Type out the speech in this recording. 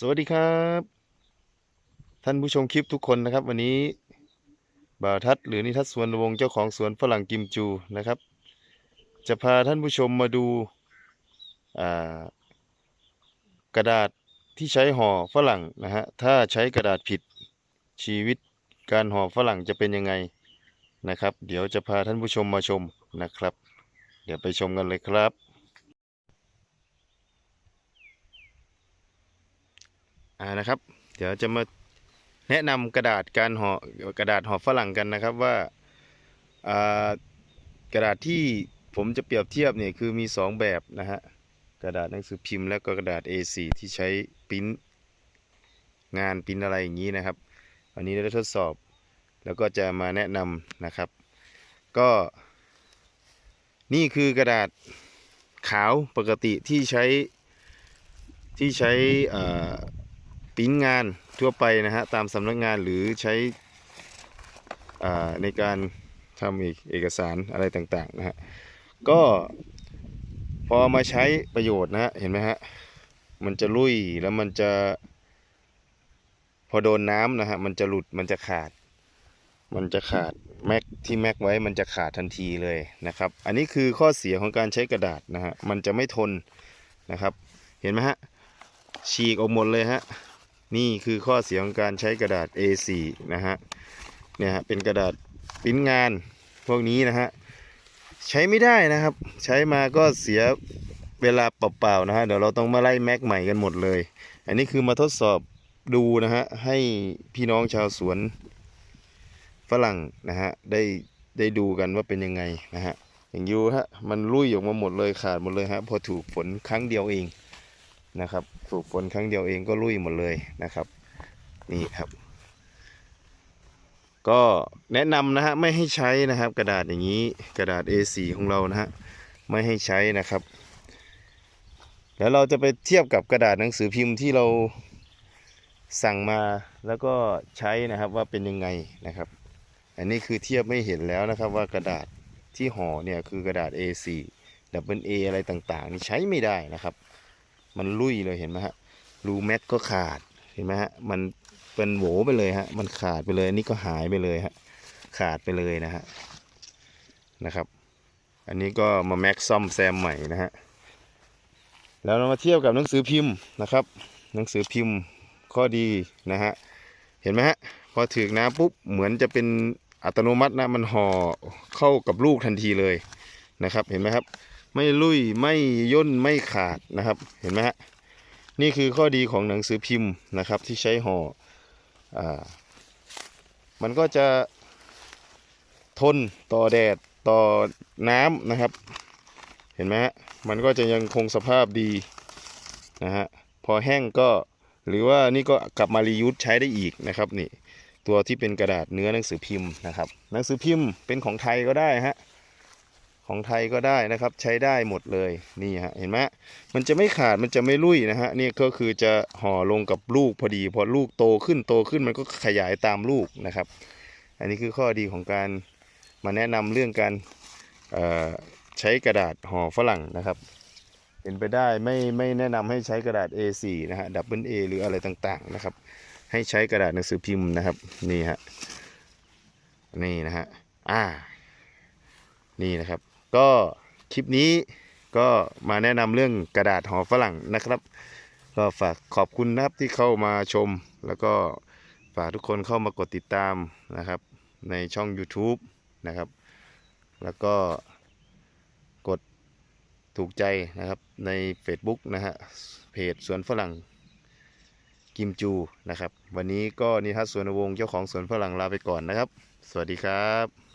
สวัสดีครับ ท่านผู้ชมคลิปทุกคนนะครับ วันนี้บ่าวทัศหรือนิทัศสวนวงศ์เจ้าของสวนฝรั่งกิมจูนะครับ จะพาท่านผู้ชมมาดูากระดาษที่ใช้ห่อฝรั่งนะฮะถ้าใช้กระดาษผิดชีวิตการห่อฝรั่งจะเป็นยังไงนะครับ เดี๋ยวจะพาท่านผู้ชมมาชมนะครับ เดี๋ยวไปชมกันเลยครับ อ่านะครับ เดี๋ยวจะมาแนะนำกระดาษการห่อกระดาษห่อฝรั่งกันนะครับว่าอ่ากระดาษที่ผมจะเปรียบเทียบเนี่ยคือมีสองแบบนะฮะกระดาษหนังสือพิมพ์และก็กระดาษ A4 ที่ใช้ปริ้นงานปริ้นอะไรอย่างนี้นะครับวันนี้ได้ทดสอบ แล้วก็จะมาแนะนำนะครับ ก็ นี่คือกระดาษขาวปกติที่ใช้ที่ใช้ ปริ้นงานทั่วไปนะฮะตามสำนักงานหรือใช้ในการทำเอกเอกสารอะไรต่างๆนะฮะก็พอมาใช้ประโยชน์นะฮะเห็นไหมฮะมันจะลุยแล้วมันจะ พอโดนน้ำนะฮะมันจะหลุดมันจะขาด มันจะขาดแม็กที่แม็กไว้มันจะขาดทันทีเลยนะครับ อันนี้คือข้อเสียของการใช้กระดาษนะฮะมันจะไม่ทนนะครับ เห็นไหมฮะฉีกออกหมดเลยฮะ นี่คือข้อเสียของการใช้กระดาษ A4 นะฮะเนี่ยฮะเป็นกระดาษปิ้นงานพวกนี้นะฮะใช้ไม่ได้นะครับ ใช้มาก็เสียเวลาเปล่าๆนะฮะเดี๋ยวเราต้องมาไล่แม็กใหม่กันหมดเลย อันนี้คือมาทดสอบดูนะฮะให้พี่น้องชาวสวนฝรั่งนะฮะได้ได้ดูกันว่าเป็นยังไงนะฮะอย่างอยูฮะมันลุยออกมาหมดเลยขาดหมดเลยฮะพอถูกฝนครั้งเดียวเอง นะครับถูกฝนครั้งเดียวเองก็ลุยหมดเลยนะครับนี่ครับ ก็แนะนำนะฮะไม่ให้ใช้นะครับ กระดาษอย่างนี้กระดาษ A4 ของเรานะฮะไม่ให้ใช้นะครับ แล้วเราจะไปเทียบกับกระดาษหนังสือพิมพ์ที่เราสั่งมาแล้วก็ใช้นะครับว่าเป็นยังไงนะครับ อันนี้คือเทียบไม่เห็นแล้วนะครับว่ากระดาษที่ห่อเนี่ยคือกระดาษ A4 ดับเบิล A อะไรต่างๆนี่ใช้ไม่ได้นะครับ มันลุยเลยเห็นไหมฮะรูแม็กก็ขาดเห็นไหมฮะมันเป็นโหวไปเลยฮะมันขาดไปเลยอันนี้ก็หายไปเลยฮะขาดไปเลยนะฮะนะครับ อันนี้ก็มาแม็กซ่อมแซมใหม่นะฮะแล้วเรามาเทียบกับหนังสือพิมพ์นะครับ หนังสือพิมพ์ข้อดีนะฮะเห็นไหมฮะพอถือน้ำปุ๊บเหมือนจะเป็นอัตโนมัตินะมันห่อเข้ากับลูกทันทีเลยนะครับ เห็นไหมครับ ไม่ลุยไม่ย่นไม่ขาดนะครับเห็นไหมฮะนี่คือข้อดีของหนังสือพิมพ์นะครับที่ใช้ห่ออ่ามันก็จะทนต่อแดดต่อน้ำนะครับ เห็นไหมฮะมันก็จะยังคงสภาพดีนะฮะพอแห้งก็หรือว่านี่ก็กลับมารียูสใช้ได้อีกนะครับนี่ตัวที่เป็นกระดาษเนื้อหนังสือพิมพ์นะครับ หนังสือพิมพ์เป็นของไทยก็ได้ฮะ ของไทยก็ได้นะครับ ใช้ได้หมดเลยนี่ฮะเห็นไหมมันจะไม่ขาดมันจะไม่ลุ่ยนะฮะนี่ก็คือจะห่อลงกับลูกพอดี พอลูกโตขึ้นโตขึ้นมันก็ขยายตามลูกนะครับ อันนี้คือข้อดีของการมาแนะนำเรื่องการใช้กระดาษห่อฝรั่งนะครับเป็นไปได้ไม่ไม่แนะนำให้ใช้กระดาษ A4 นะฮะดับเบิล A หรืออะไรต่างๆนะครับ ให้ใช้กระดาษหนังสือพิมพ์นะครับนี่ฮะนี่นะฮะอ่านี่นะครับ ก็คลิปนี้ก็มาแนะนำเรื่องกระดาษห่อฝรั่งนะครับ ก็ฝากขอบคุณนะครับที่เข้ามาชม แล้วก็ฝากทุกคนเข้ามากดติดตามนะครับ ในช่อง YouTube นะครับ แล้วก็กดถูกใจนะครับใน Facebook นะฮะเพจสวนฝรั่งกิมจูนะครับ วันนี้ก็นิทัศสวนวงศ์เจ้าของสวนฝรั่งลาไปก่อนนะครับ สวัสดีครับ